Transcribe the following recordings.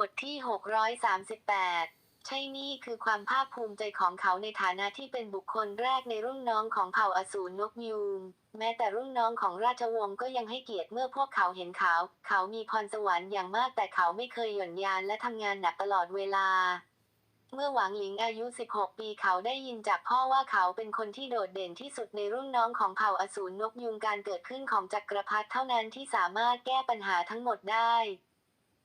บทที่ 638 ใช่นี่คือความภาคภูมิใจของเขาในฐานะที่เป็นบุคคลแรกในรุ่นน้องของเผ่าอสูรนกยูงแม้แต่รุ่นน้องของราชวงศ์ก็ยังให้เกียรติเมื่อพวกเขาเห็นเขา เขามีพรสวรรค์อย่างมากแต่เขาไม่เคยหย่อนยานและทำงานหนักตลอดเวลาเมื่อหวังหลิงอายุ 16 ปีเขาได้ยินจากพ่อว่าเขาเป็นคนที่โดดเด่นที่สุดในรุ่นน้องของเผ่าอสูรนกยุงการเกิดขึ้นของจักรพรรดิเท่านั้นที่สามารถแก้ปัญหาทั้งหมดได้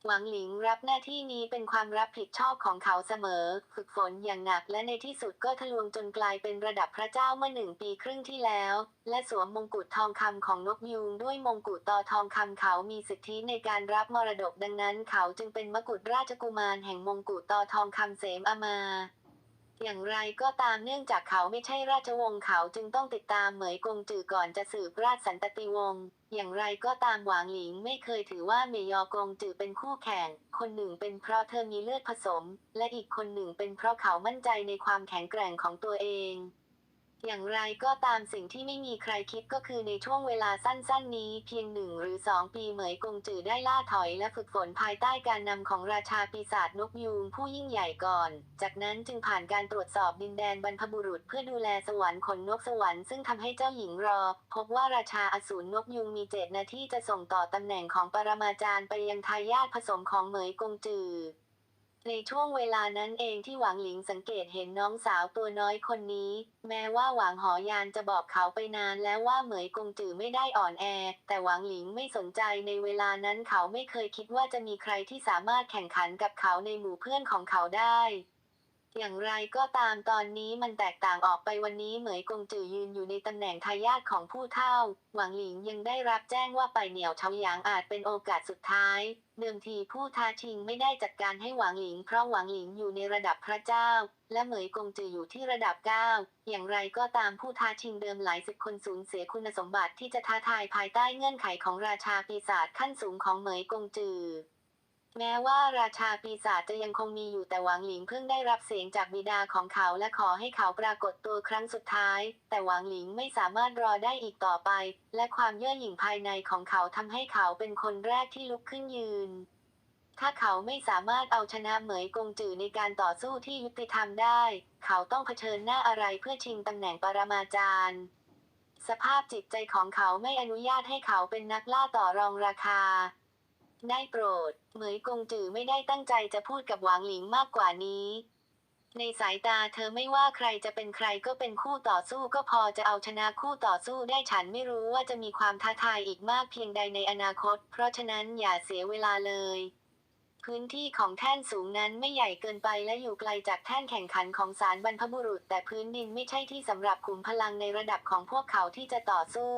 หวังหลิงรับหน้าที่นี้เป็นความรับผิดชอบของเขาเสมอ ฝึกฝนอย่างหนักและในที่สุดก็ทะลวงจนกลายเป็นระดับพระเจ้าเมื่อหนึ่งปีครึ่งที่แล้ว และสวมมงกุฎทองคำของนกยูงด้วยมงกุฎต่อทองคำเขามีสิทธิในการรับมรดกดังนั้น เขาจึงเป็นมกุฎราชกุมารแห่งมงกุฎต่อทองคำเสมอมา อย่างไรก็ตามเนื่องจากเขาไม่ใช่ราชวงศ์เขาจึงต้องติดตามเหมยกงจือก่อนจะสืบราชสันตติวงศ์ อย่างไรก็ตามหวางหลิงไม่เคยถือว่าเมยอกงจือเป็นคู่แข่ง คนหนึ่งเป็นเพราะเธอมีเลือดผสม และอีกคนหนึ่งเป็นเพราะเขามั่นใจในความแข็งแกร่งของตัวเอง อย่างไรก็ตามสิ่งที่ไม่มีใครคิดก็คือในช่วงเวลาสั้นๆนี้เพียงหนึ่งหรือสองปีเหมยกงจือได้ล่าถอยและฝึกฝนภายใต้การนำของราชาปีศาจนกยูงผู้ยิ่งใหญ่ก่อน จากนั้นจึงผ่านการตรวจสอบดินแดนบรรพบุรุษเพื่อดูแลสวรรค์ขนนกสวรรค์ซึ่งทำให้เจ้าหญิงรอ พบว่าราชาอสูรนกยูงมีเจตนาที่จะส่งต่อตำแหน่งของปรมาจารย์ไปยังทายาทผสมของเหมยกงจือ ในช่วงเวลานั้นเองที่หวังหลิงสังเกตเห็นน้องสาวตัวน้อยคนนี้ แม้ว่าหวังหอยานจะบอกเขาไปนานแล้วว่าเหมยกงจือไม่ได้อ่อนแอ แต่หวังหลิงไม่สนใจในเวลานั้นเขาไม่เคยคิดว่าจะมีใครที่สามารถแข่งขันกับเขาในหมู่เพื่อนของเขาได้ อย่างไรก็ตามตอนนี้มันแตกต่างออกไปวันนี้เหมยกงจือยืนอยู่ในตำแหน่งทายาทของผู้เฒ่า หวังหลิงยังได้รับแจ้งว่าไปเหนียวเฉาหยางอาจเป็นโอกาสสุดท้าย เดิมทีผู้ท้าชิงไม่ได้จัดการให้หวังหลิง เพราะหวังหลิงอยู่ในระดับพระเจ้า และเหมยกงจืออยู่ที่ระดับ 9 อย่างไรก็ตามผู้ท้าชิงเดิมหลายสิบคนสูญเสียคุณสมบัติที่จะท้าทายภายใต้เงื่อนไขของราชาปีศาจขั้นสูงของเหมยกงจือ แม้ว่าราชาปีศาจจะยังคงมีอยู่แต่หวังหลิงเพิ่งได้รับเสียงจากบิดาของเขาและขอให้เขาปรากฏตัวครั้งสุดท้าย แต่หวังหลิงไม่สามารถรอได้อีกต่อไป และความเย่อหยิ่งภายในของเขาทำให้เขาเป็นคนแรกที่ลุกขึ้นยืน ถ้าเขาไม่สามารถเอาชนะเหมยกงจือในการต่อสู้ที่ยุติธรรมได้ เขาต้องเผชิญหน้าอะไรเพื่อชิงตำแหน่งปรมาจารย์ สภาพจิตใจของเขาไม่อนุญาตให้เขาเป็นนักล่าต่อรองราคา ได้โปรด เหมยกงจือไม่ได้ตั้งใจจะพูดกับหวางหลิงมากกว่านี้ ในสายตาเธอไม่ว่าใครจะเป็นใครก็เป็นคู่ต่อสู้ก็พอจะเอาชนะคู่ต่อสู้ได้ฉันไม่รู้ว่าจะมีความท้าทายอีกมากเพียงใดในอนาคต เพราะฉะนั้นอย่าเสียเวลาเลย พื้นที่ของแท่นสูงนั้นไม่ใหญ่เกินไปและอยู่ไกลจากแท่นแข่งขันของสารบรรพบุรุษ แต่พื้นดินไม่ใช่ที่สำหรับขุมพลังในระดับของพวกเขาที่จะต่อสู้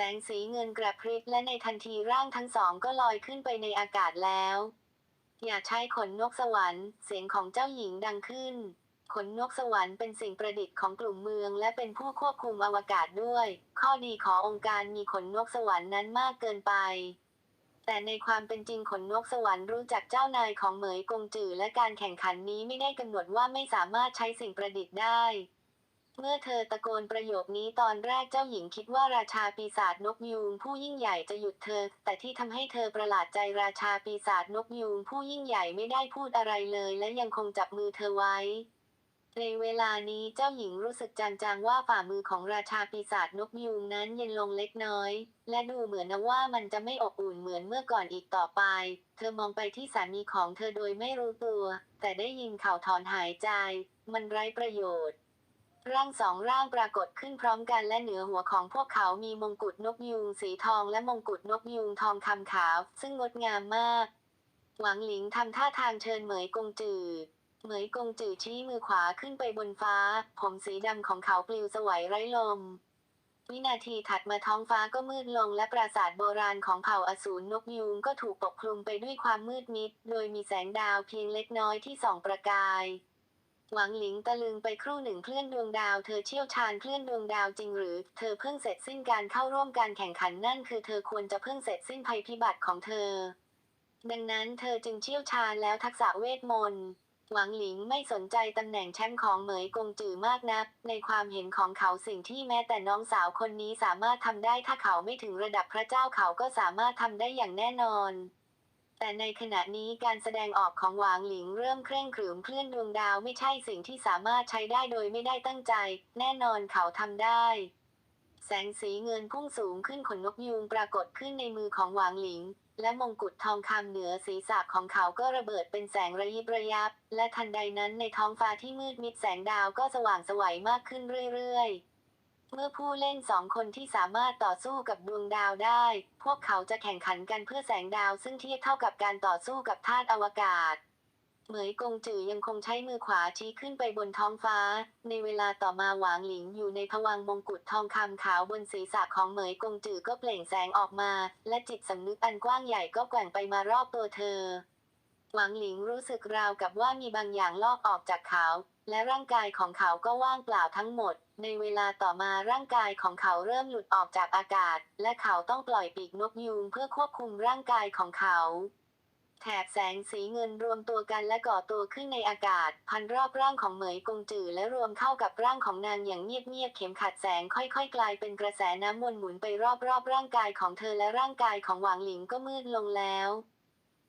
สงสีเงินกระพริบและในทันทีร่างทั้งสองก็ลอยขึ้นไปในอากาศแล้ว อย่าใช้ขนนกสวรรค์ เสียงของเจ้าหญิงดังขึ้น ขนนกสวรรค์เป็นสิ่งประดิษฐ์ของกลุ่มเมือง และเป็นผู้ควบคุมอวกาศด้วย ข้อดีขององค์การมีขนนกสวรรค์นั้นมากเกินไป แต่ในความเป็นจริงขนนกสวรรค์รู้จักเจ้านายของเหมยกงจือและการแข่งขันนี้ไม่ได้กำหนดว่าไม่สามารถใช้สิ่งประดิษฐ์ได้ เมื่อเธอตะโกนประโยคนี้ตอนแรกเจ้าหญิงคิดว่าราชาปีศาจนกยูงผู้ยิ่งใหญ่จะหยุดเธอ แต่ที่ทำให้เธอประหลาดใจราชาปีศาจนกยูงผู้ยิ่งใหญ่ไม่ได้พูดอะไรเลย และยังคงจับมือเธอไว้ ในเวลานี้เจ้าหญิงรู้สึกจางๆว่าฝ่ามือของราชาปีศาจนกยูงนั้นเย็นลงเล็กน้อย และดูเหมือนนะว่ามันจะไม่อบอุ่นเหมือนเมื่อก่อนอีกต่อไป เธอมองไปที่สามีของเธอโดยไม่รู้ตัว แต่ได้ยินเขาถอนหายใจ มันไร้ประโยชน์ ร่างสองร่างปรากฏขึ้นพร้อมกันและเหนือหัวของพวกเขามีมงกุฎนกยูงสีทองและมงกุฎนกยูงทองคำขาว ซึ่งงดงามมาก หวังหลิงทำท่าทางเชิญเหมยกงจือเหมยกงจือชี้มือขวาขึ้นไปบนฟ้า ผมสีดำของเขาปลิวสวัยไร้ลม วินาทีถัดมาท้องฟ้าก็มืดลงและปราสาทโบราณของเผ่าอสูรนกยูงก็ถูกปกคลุมไปด้วยความมืดมิด โดยมีแสงดาวเพียงเล็กน้อยที่ส่องประกาย หวังหลิงตะลึงไปครู่หนึ่งเคลื่อนดวงดาวเธอเชี่ยวชาญเคลื่อนดวงดาวจริงหรือ เธอเพิ่งเสร็จสิ้นการเข้าร่วมการแข่งขันนั่นคือเธอควรจะเพิ่งเสร็จสิ้นภัยพิบัติของเธอ ดังนั้นเธอจึงเชี่ยวชาญแล้วทักษะเวทมนต์หวังหลิงไม่สนใจตำแหน่งแชมป์ของเหมยกงจือมากนัก ในความเห็นของเขาสิ่งที่แม้แต่น้องสาวคนนี้สามารถทำได้ถ้าเขาไม่ถึงระดับพระเจ้าเขาก็สามารถทำได้อย่างแน่นอน แต่ในขณะนี้การแสดงออกของหวางหลิงเริ่มเคร่งขรึมเคลื่อนดวงดาวไม่ใช่สิ่งที่สามารถใช้ได้โดยไม่ได้ตั้งใจ แน่นอนเขาทำได้ แสงสีเงินพุ่งสูงขึ้นขนนกยูงปรากฏขึ้นในมือของหวางหลิง และมงกุฎทองคำเหนือศีรษะของเขาก็ระเบิดเป็นแสงระยิบระยับ และทันใดนั้นในท้องฟ้าที่มืดมิดแสงดาวก็สว่างสวัยมากขึ้นเรื่อยๆ เมื่อผู้เล่นสองคนที่สามารถต่อสู้กับดวงดาวได้ พวกเขาจะแข่งขันกันเพื่อแสงดาวซึ่งเทียบเท่ากับการต่อสู้กับธาตุอวกาศ เหมยกงจือยังคงใช้มือขวาชี้ขึ้นไปบนท้องฟ้า ในเวลาต่อมาหวางหลิงอยู่ในผวังมงกุฎทองคำขาวบนศีรษะของเหมยกงจือก็เปล่งแสงออกมา และจิตสำนึกอันกว้างใหญ่ก็แกว่งไปมารอบตัวเธอ หวังหลิงรู้สึกราวกับว่ามีบางอย่างลอกออกจากเขา และร่างกายของเขาก็ว่างเปล่าทั้งหมด ในเวลาต่อมาร่างกายของเขาเริ่มหลุดออกจากอากาศ และเขาต้องปล่อยปีกนกยูงเพื่อควบคุมร่างกายของเขาแถบแสงสีเงินรวมตัวกันและก่อตัวขึ้นในอากาศ พันรอบร่างของเหมยกงจือและรวมเข้ากับร่างของนางอย่างเงียบๆเข็มขัดแสงค่อยๆ กลายเป็นกระแสน้ำวนหมุนไปรอบๆ ร่างกายของเธอและร่างกายของหวางหลิงก็มืดลงแล้ว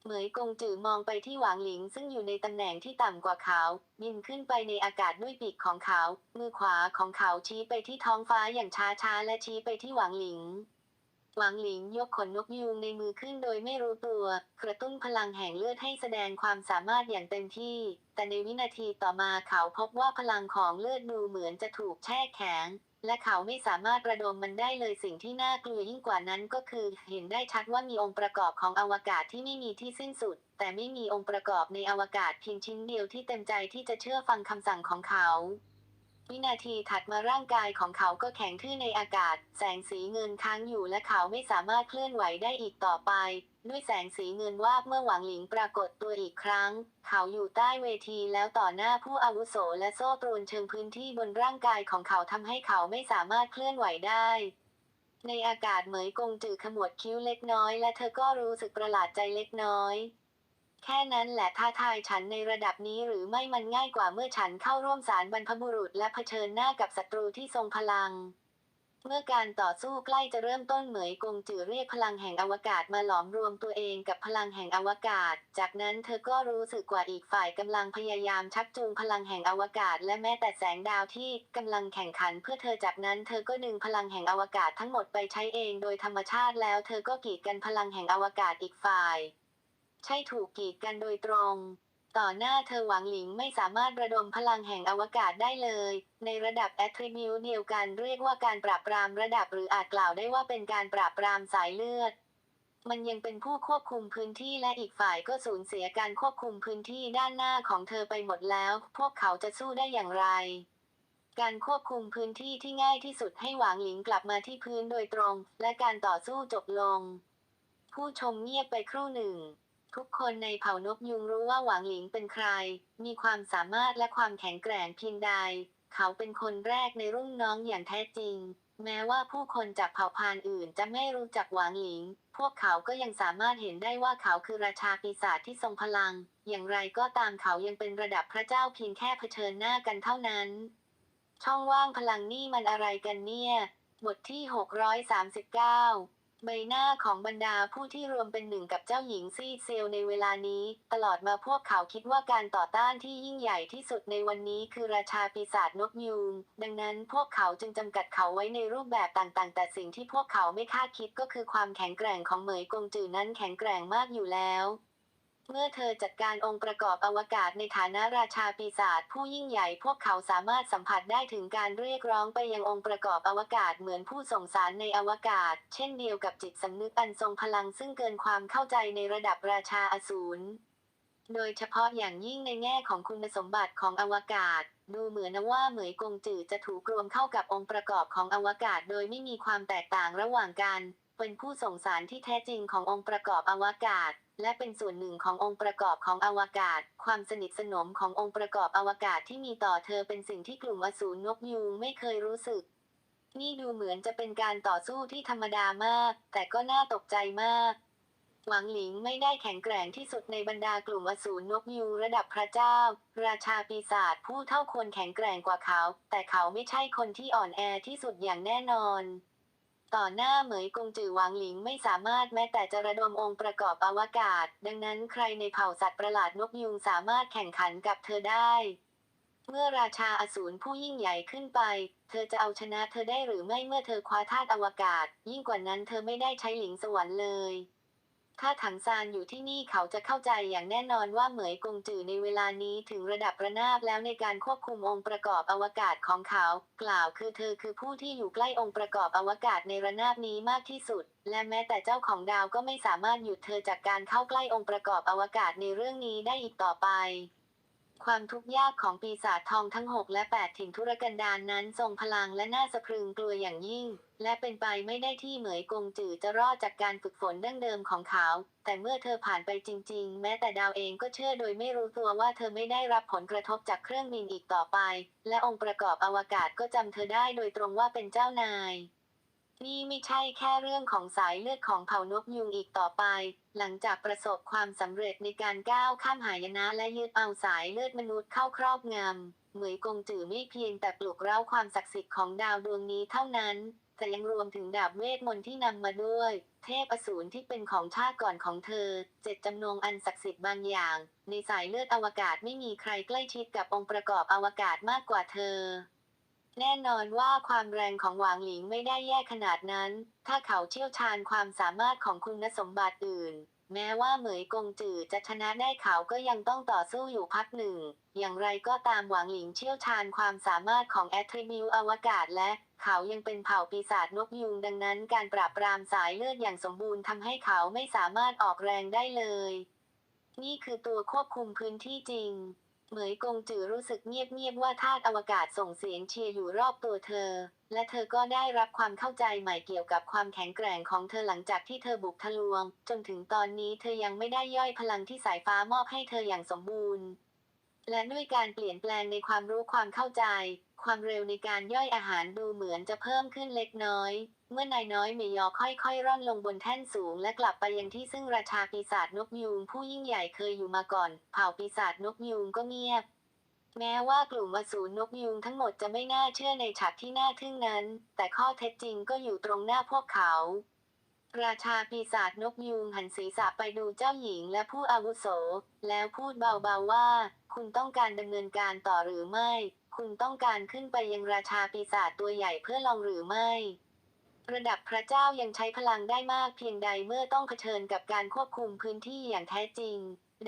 เหมยกงจือมองไปที่หวางหลิงซึ่งอยู่ในตำแหน่งที่ต่ำกว่าเขาบินขึ้นไปในอากาศด้วยปีกของเขา มือขวาของเขาชี้ไปที่ท้องฟ้าอย่างช้าๆและชี้ไปที่หวางหลิงหวังหลิงยกขนนกยูงในมือขึ้นโดยไม่รู้ตัว กระตุ้นพลังแห่งเลือดให้แสดงความสามารถอย่างเต็มที่ แต่ในวินาทีต่อมาเขาพบว่าพลังของเลือดดูเหมือนจะถูกแช่แข็ง และเขาไม่สามารถระดมมันได้เลยสิ่งที่น่ากลัวยิ่งกว่านั้นก็คือ เห็นได้ชัดว่ามีองค์ประกอบของอวกาศที่ไม่มีที่สิ้นสุด แต่ไม่มีองค์ประกอบในอวกาศเพียงชิ้นเดียวที่เต็มใจที่จะเชื่อฟังคำสั่งของเขา วินาทีถัดมาร่างกายของเขาก็แข็งทื่อในอากาศ แสงสีเงินค้างอยู่และเขาไม่สามารถเคลื่อนไหวได้อีกต่อไป ด้วยแสงสีเงินวาบเมื่อหวังหลิงปรากฏตัวอีกครั้ง เขาอยู่ใต้เวทีแล้วต่อหน้าผู้อาวุโสและโซ่ตรวนเชิงพื้นที่บนร่างกายของเขาทำให้เขาไม่สามารถเคลื่อนไหวได้ในอากาศเหมยกงจือขมวดคิ้วเล็กน้อยและเธอก็รู้สึกประหลาดใจเล็กน้อย แค่นั้นแหละท้าทายฉันในระดับนี้หรือไม่มันง่ายกว่าเมื่อฉันเข้าร่วมสารบรรพบุรุษและเผชิญหน้ากับศัตรูที่ทรงพลัง เมื่อการต่อสู้ใกล้จะเริ่มต้นเหมยกงจือเรียกพลังแห่งอวกาศมาหลอมรวมตัวเองกับพลังแห่งอวกาศ จากนั้นเธอก็รู้สึกกว่าอีกฝ่ายกำลังพยายามชักจูงพลังแห่งอวกาศ และแม้แต่แสงดาวที่กำลังแข่งขัน เพื่อเธอจากนั้นเธอก็ดึงพลังแห่งอวกาศทั้งหมดไปใช้เองโดยธรรมชาติแล้วเธอก็กีดกันพลังแห่งอวกาศอีกฝ่าย ใช่ถูกกีดกันโดยตรง ต่อหน้าเธอหวังหลิงไม่สามารถระดมพลังแห่งอวกาศได้เลย ในระดับแอตทริบิวเดียวกันเรียกว่าการปราบปรามระดับหรืออาจกล่าวได้ว่าเป็นการปราบปรามสายเลือด มันยังเป็นผู้ควบคุมพื้นที่และอีกฝ่ายก็สูญเสียการควบคุมพื้นที่ด้านหน้าของเธอไปหมดแล้ว พวกเขาจะสู้ได้อย่างไรการควบคุมพื้นที่ที่ง่ายที่สุดให้หวางหลิงกลับมาที่พื้นโดยตรง และการต่อสู้จบลง ผู้ชมเงียบไปครู่หนึ่ง ทุกคนในเผ่านกยุงรู้ว่าหวางหลิงเป็นใคร มีความสามารถและความแข็งแกร่งเพียงใด เขาเป็นคนแรกในรุ่นน้องอย่างแท้จริง แม้ว่าผู้คนจากเผ่าพานอื่นจะไม่รู้จักหวางหลิง พวกเขาก็ยังสามารถเห็นได้ว่าเขาคือราชาปีศาจที่ทรงพลัง อย่างไรก็ตามเขายังเป็นระดับพระเจ้าเพียงแค่เผชิญหน้ากันเท่านั้น ช่องว่างพลังนี่มันอะไรกันเนี่ย บทที่ 639 ใบหน้าของบรรดาผู้ที่รวมเป็นหนึ่งกับเจ้าหญิงซีเซลในเวลานี้ ตลอดมาพวกเขาคิดว่าการต่อต้านที่ยิ่งใหญ่ที่สุดในวันนี้คือราชาปีศาจนกยูงดังนั้นพวกเขาจึงจำกัดเขาไว้ในรูปแบบต่างๆ แต่สิ่งที่พวกเขาไม่คาดคิดก็คือความแข็งแกร่งของเหมยกงจือนั้นแข็งแกร่งมากอยู่แล้ว เมื่อเธอจัดการองค์ประกอบอวกาศในฐานะราชาปีศาจผู้ยิ่งใหญ่พวกเขาสามารถสัมผัสได้ถึงการเรียกร้องไปยังองค์ประกอบอวกาศเหมือนผู้ส่งสารในอวกาศ เช่นเดียวกับจิตสำนึกอันทรงพลังซึ่งเกินความเข้าใจในระดับราชาอสูรโดยเฉพาะอย่างยิ่งในแง่ของคุณสมบัติของอวกาศ ดูเหมือนว่าเหมยกงจือจะถูกรวมเข้ากับองค์ประกอบของอวกาศ โดยไม่มีความแตกต่างระหว่างกัน เป็นผู้ส่งสารที่แท้จริงขององค์ประกอบอวกาศ และเป็นส่วนหนึ่งขององค์ประกอบของอวกาศ ความสนิทสนมขององค์ประกอบอวกาศที่มีต่อเธอเป็นสิ่งที่กลุ่มอสูรนกยูงไม่เคยรู้สึก นี่ดูเหมือนจะเป็นการต่อสู้ที่ธรรมดามาก แต่ก็น่าตกใจมาก หวังหลิงไม่ได้แข็งแกร่งที่สุดในบรรดากลุ่มอสูรนกยูงระดับพระเจ้า ราชาปีศาจผู้เท่าควรแข็งแกร่งกว่าเขา แต่เขาไม่ใช่คนที่อ่อนแอที่สุดอย่างแน่นอน ต่อหน้าเหมยกงจือหวางหลิงไม่สามารถแม้แต่จะระดมองค์ประกอบอวกาศ ดังนั้นใครในเผ่าสัตว์ประหลาดนกยุงสามารถแข่งขันกับเธอได้ เมื่อราชาอสูรผู้ยิ่งใหญ่ขึ้นไป เธอจะเอาชนะเธอได้หรือไม่เมื่อเธอคว้าธาตุอวกาศ ยิ่งกว่านั้นเธอไม่ได้ใช้หลิงสวรรค์เลย ถ้าถังซานอยู่ที่นี่เขาจะเข้าใจอย่างแน่นอนว่าเหมยกงจือในเวลานี้ถึงระดับระนาบแล้วในการควบคุมองค์ประกอบอวกาศของเขา กล่าวคือเธอคือผู้ที่อยู่ใกล้องค์ประกอบอวกาศในระนาบนี้มากที่สุด และแม้แต่เจ้าของดาวก็ไม่สามารถหยุดเธอจากการเข้าใกล้องค์ประกอบอวกาศในเรื่องนี้ได้อีกต่อไป ความทุกข์ยากของปีศาจทองทั้ง 6 และ 8ถิ่นทุรกันดารนนั้นทรงพลังและน่าสะพรึงกลัวอย่างยิ่ง และเป็นไปไม่ได้ที่เหมยกงจือจะรอดจากการฝึกฝนดั้งเดิมของเขา แต่เมื่อเธอผ่านไปจริง ๆ แม้แต่ดาวเองก็เชื่อโดยไม่รู้ตัวว่าเธอไม่ได้รับผลกระทบจากเครื่องบินอีกต่อไป และองค์ประกอบอวกาศก็จำเธอได้โดยตรงว่าเป็นเจ้านาย นี่ไม่ใช่แค่เรื่องของสายเลือดของเผ่านกยุงอีกต่อไป หลังจากประสบความสำเร็จในการก้าวข้ามหายนะและยึดเอาสายเลือดมนุษย์เข้าครอบงำ เหมยกงจือไม่เพียงแต่ปลุกเร้าความศักดิ์สิทธิ์ของดาวดวงนี้เท่านั้น แต่ยังรวมถึงดาบเวทมนต์ที่นำมาด้วย เทพอสูรที่เป็นของชาติก่อนของเธอ เจ็ดจำนงอันศักดิ์สิทธิ์บางอย่าง ในสายเลือดอวกาศไม่มีใครใกล้ชิดกับองค์ประกอบอวกาศมากกว่าเธอ แน่นอนว่าความแรงของหวางหลิงไม่ได้แย่ขนาดนั้น ถ้าเขาเชี่ยวชาญความสามารถของคุณสมบัติอื่น แม้ว่าเหมยกงจือจะชนะได้เขาก็ยังต้องต่อสู้อยู่พักหนึ่ง อย่างไรก็ตามหวางหลิงเชี่ยวชาญความสามารถของแอตทริบิวอวกาศและเขายังเป็นเผ่าปีศาจนกยุงดังนั้นการปราบปรามสายเลือดอย่างสมบูรณ์ทำให้เขาไม่สามารถออกแรงได้เลย นี่คือตัวควบคุมพื้นที่จริง เหมยกงจือรู้สึกเงียบๆว่าธาตุอวกาศส่งเสียงเชียร์อยู่รอบตัวเธอ และเธอก็ได้รับความเข้าใจใหม่เกี่ยวกับความแข็งแกร่งของเธอหลังจากที่เธอบุกทะลวง จนถึงตอนนี้เธอยังไม่ได้ย่อยพลังที่สายฟ้ามอบให้เธออย่างสมบูรณ์ และด้วยการเปลี่ยนแปลงในความรู้ความเข้าใจ ความเร็วในการย่อยอาหารดูเหมือนจะเพิ่มขึ้นเล็กน้อย เมื่อนายน้อยเมยอค่อยๆ ร่อนลงบนแท่นสูง และกลับไปยังที่ซึ่งราชาปีศาจนกยูงผู้ยิ่งใหญ่เคยอยู่มาก่อน เผ่าปีศาจนกยูงก็เงียบ แม้ว่ากลุ่มอสูรนกยูงทั้งหมดจะไม่น่าเชื่อในฉากที่น่าทึ่งนั้น แต่ข้อเท็จจริงก็อยู่ตรงหน้าพวกเขา ราชาปีศาจนกยูงหันศีรษะไปดูเจ้าหญิงและผู้อาวุโส แล้วพูดเบาๆว่า คุณต้องการดำเนินการต่อหรือไม่ คุณต้องการขึ้นไปยังราชาปีศาจตัวใหญ่เพื่อลองหรือไม่ ระดับพระเจ้ายังใช้พลังได้มากเพียงใดเมื่อต้องเผชิญกับการควบคุมพื้นที่อย่างแท้จริง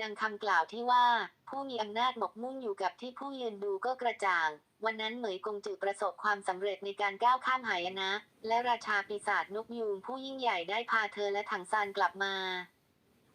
ดังคำกล่าวที่ว่า ผู้มีอำนาจหมกมุ่นอยู่กับที่ผู้ยืนดูก็กระจ่าง วันนั้นเหมยกงจือประสบความสำเร็จในการก้าวข้ามหายนะ และราชาปีศาจนกยูงผู้ยิ่งใหญ่ได้พาเธอและถังซานกลับมา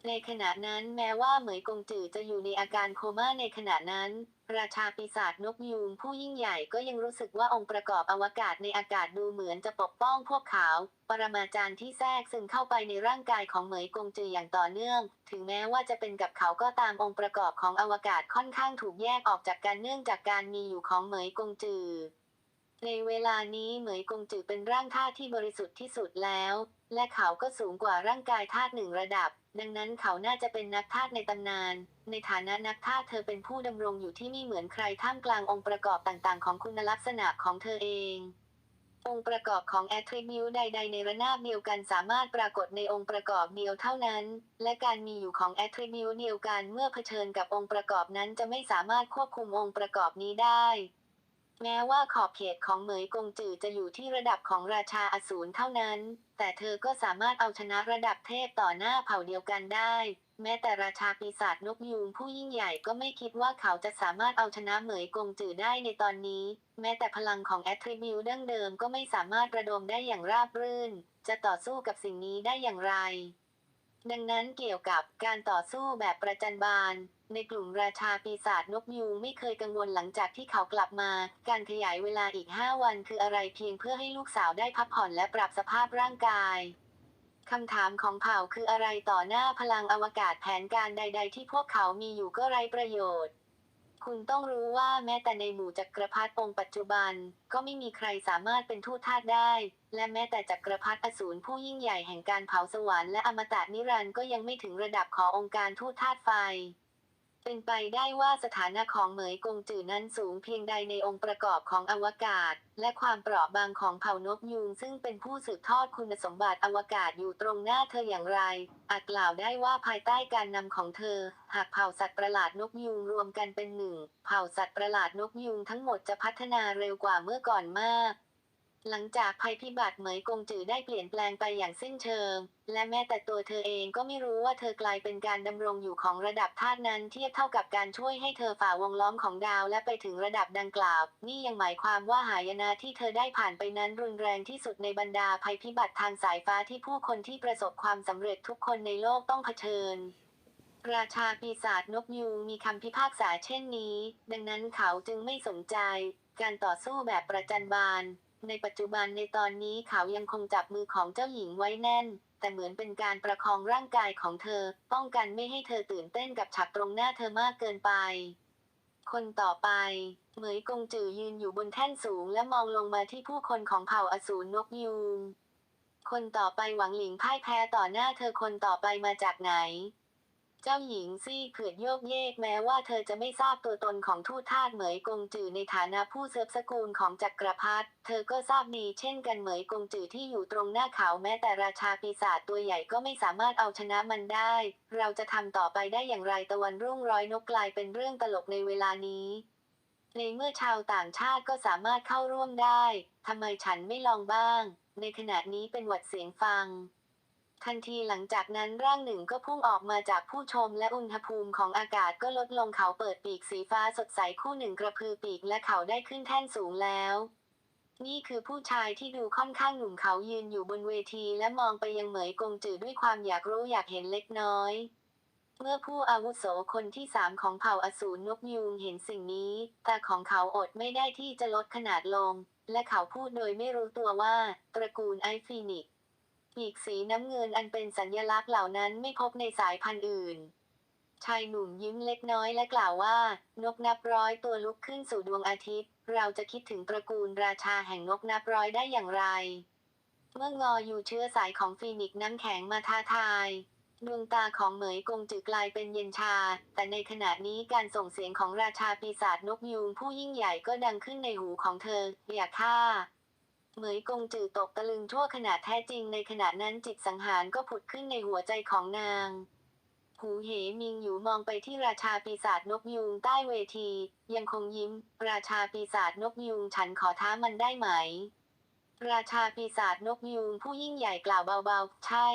ในขณะนั้นแม้ว่าเหมยกงจือจะอยู่ในอาการโคม่าในขณะนั้น ราชาปีศาจนกยูงผู้ยิ่งใหญ่ก็ยังรู้สึกว่าองค์ประกอบอวกาศในอากาศดูเหมือนจะปกป้องพวกเขา ปรมาจารย์ที่แทรกซึมเข้าไปในร่างกายของเหมยกงจืออย่างต่อเนื่อง ถึงแม้ว่าจะเป็นกับเขาก็ตามองค์ประกอบของอวกาศค่อนข้างถูกแยกออกจากกันเนื่องจากการมีอยู่ของเหมยกงจือในเวลานี้เหมยกงจือเป็นร่างธาตุที่บริสุทธิ์ที่สุดแล้ว และเขาก็สูงกว่าร่างกายธาตุหนึ่งระดับ ดังนั้นเขาน่าจะเป็นนักธาตุในตำนาน ในฐานะนักธาตุเธอเป็นผู้ดำรงอยู่ที่นี่เหมือนใครท่ามกลางองค์ประกอบต่างๆ ของคุณลักษณะของเธอเอง องค์ประกอบของแอทริบิวใด ๆ ในระนาบเดียวกันสามารถปรากฏในองค์ประกอบเดียวเท่านั้น และการมีอยู่ของแอทริบิวเดียวกันเมื่อเผชิญกับองค์ประกอบนั้นจะไม่สามารถควบคุมองค์ประกอบนี้ได้แม้ว่าขอบเขตของเหมยกงจือจะอยู่ที่ระดับของราชาอสูรเท่านั้น แต่เธอก็สามารถเอาชนะระดับเทพต่อหน้าเผ่าเดียวกันได้ แม้แต่ราชาปีศาจนกยูงผู้ยิ่งใหญ่ก็ไม่คิดว่าเขาจะสามารถเอาชนะเหมยกงจือได้ในตอนนี้ แม้แต่พลังของแอตทริบิวดั้งเดิมก็ไม่สามารถระดมได้อย่างราบรื่น จะต่อสู้กับสิ่งนี้ได้อย่างไร ดังนั้นเกี่ยวกับการต่อสู้แบบประจันบาน ในกลุ่มราชาปีศาจนกยูงไม่เคยกังวลหลังจากที่เขากลับมา การขยายเวลาอีก 5 วันคืออะไรเพียงเพื่อให้ลูกสาวได้พักผ่อนและปรับสภาพร่างกายคำถามของเผ่าคืออะไรต่อหน้าพลังอวกาศแผนการใด ๆ ที่พวกเขามีอยู่ก็ไร้ประโยชน์ คุณต้องรู้ว่าแม้แต่ในหมู่จักรพรรดิองค์ปัจจุบัน ก็ไม่มีใครสามารถเป็นทูตทาสได้ และแม้แต่จักรพรรดิอสูรผู้ยิ่งใหญ่แห่งการเผาสวรรค์และอมตะนิรันดร์ก็ยังไม่ถึงระดับขององค์การทูตทาสไฟ เป็นไปได้ว่าสถานะของเหมยกงจื่อนั้นสูงเพียงใดในองค์ประกอบของอวกาศ และความเปราะบางของเผ่านกยูงซึ่งเป็นผู้สืบทอดคุณสมบัติอวกาศอยู่ตรงหน้าเธออย่างไร อาจกล่าวได้ว่าภายใต้การนำของเธอ หากเผ่าสัตว์ประหลาดนกยูงรวมกันเป็นหนึ่ง เผ่าสัตว์ประหลาดนกยูงทั้งหมดจะพัฒนาเร็วกว่าเมื่อก่อนมาก หลังจากภัยพิบัติเหมยกงจือได้เปลี่ยนแปลงไปอย่างสิ้นเชิง และแม้แต่ตัวเธอเองก็ไม่รู้ว่าเธอกลายเป็นการดำรงอยู่ของระดับธาตุนั้นเทียบเท่ากับการช่วยให้เธอฝ่าวงล้อมของดาวและไปถึงระดับดังกล่าว นี่ยังหมายความว่าหายนะที่เธอได้ผ่านไปนั้นรุนแรงที่สุดในบรรดาภัยพิบัติทางสายฟ้าที่ผู้คนที่ประสบความสำเร็จทุกคนในโลกต้องเผชิญราชาปีศาจนกยูงมีคำพิพากษาเช่นนี้ ดังนั้นเขาจึงไม่สนใจ การต่อสู้แบบประจันบาน ในปัจจุบันในตอนนี้เขายังคงจับมือของเจ้าหญิงไว้แน่น แต่เหมือนเป็นการประคองร่างกายของเธอ ป้องกันไม่ให้เธอตื่นเต้นกับฉากตรงหน้าเธอมากเกินไป คนต่อไป เหมยกงจือยืนอยู่บนแท่นสูงและมองลงมาที่ผู้คนของเผ่าอสูรนกยูงคนต่อไปหวังหลิงพ่ายแพ้ต่อหน้าเธอคนต่อไปมาจากไหน เจ้าหญิงซี่เผือดโยกเยกแม้ว่าเธอจะไม่ทราบตัวตนของทูตทาสเหมยกงจือในฐานะผู้เสืบสกุลของจักรพรรดิเธอก็ทราบดีเช่นกันเหมยกงจือที่อยู่ตรงหน้าเขาแม้แต่ราชาปีศาจตัวใหญ่ก็ไม่สามารถเอาชนะมันได้ เราจะทำต่อไปได้อย่างไรตะวันรุ่งร้อยนกกลายเป็นเรื่องตลกในเวลานี้ในเมื่อชาวต่างชาติก็สามารถเข้าร่วมได้ทำไมฉันไม่ลองบ้าง ในขณะนี้เป็นหวัดเสียงฟัง ทันทีหลังจากนั้นร่างหนึ่งก็พุ่งออกมาจากผู้ชมและอุณหภูมิของอากาศก็ลดลงเขาเปิดปีกสีฟ้าสดใสคู่หนึ่งกระพือปีกและเขาได้ขึ้นแท่นสูงแล้ว นี่คือผู้ชายที่ดูค่อนข้างหนุ่มเขายืนอยู่บนเวทีและมองไปยังเหมยกงจือด้วยความอยากรู้อยากเห็นเล็กน้อย เมื่อผู้อาวุโสคนที่สามของเผ่าอสูรนกยูงเห็นสิ่งนี้ตาของเขาอดไม่ได้ที่จะลดขนาดลง และเขาพูดโดยไม่รู้ตัวว่า ตระกูลไอฟีนิก ปีกสีน้ำเงินอันเป็นสัญลักษณ์เหล่านั้นไม่พบในสายพันธุ์อื่น ชายหนุ่มยิ้มเล็กน้อยและกล่าวว่า นกนับร้อยตัวลุกขึ้นสู่ดวงอาทิตย์ เราจะคิดถึงตระกูลราชาแห่งนกนับร้อยได้อย่างไร เมื่องออยู่เชื้อสายของฟีนิกซ์น้ำแข็งมาท้าทายดวงตาของเหมยกงจือกลายเป็นเย็นชา แต่ในขณะนี้การส่งเสียงของราชาปีศาจนกยูงผู้ยิ่งใหญ่ก็ดังขึ้นในหูของเธอ อย่าฆ่า เหมยกงจือตกตะลึงทั่วขณะแท้จริงในขณะนั้นจิตสังหารก็ผุดขึ้นในหัวใจของนาง หูเหมิงอยู่มองไปที่ราชาปีศาจนกยูงใต้เวที ยังคงยิ้ม ราชาปีศาจนกยูงฉันขอท้ามันได้ไหม ราชาปีศาจนกยูงผู้ยิ่งใหญ่กล่าวเบาๆ ใช่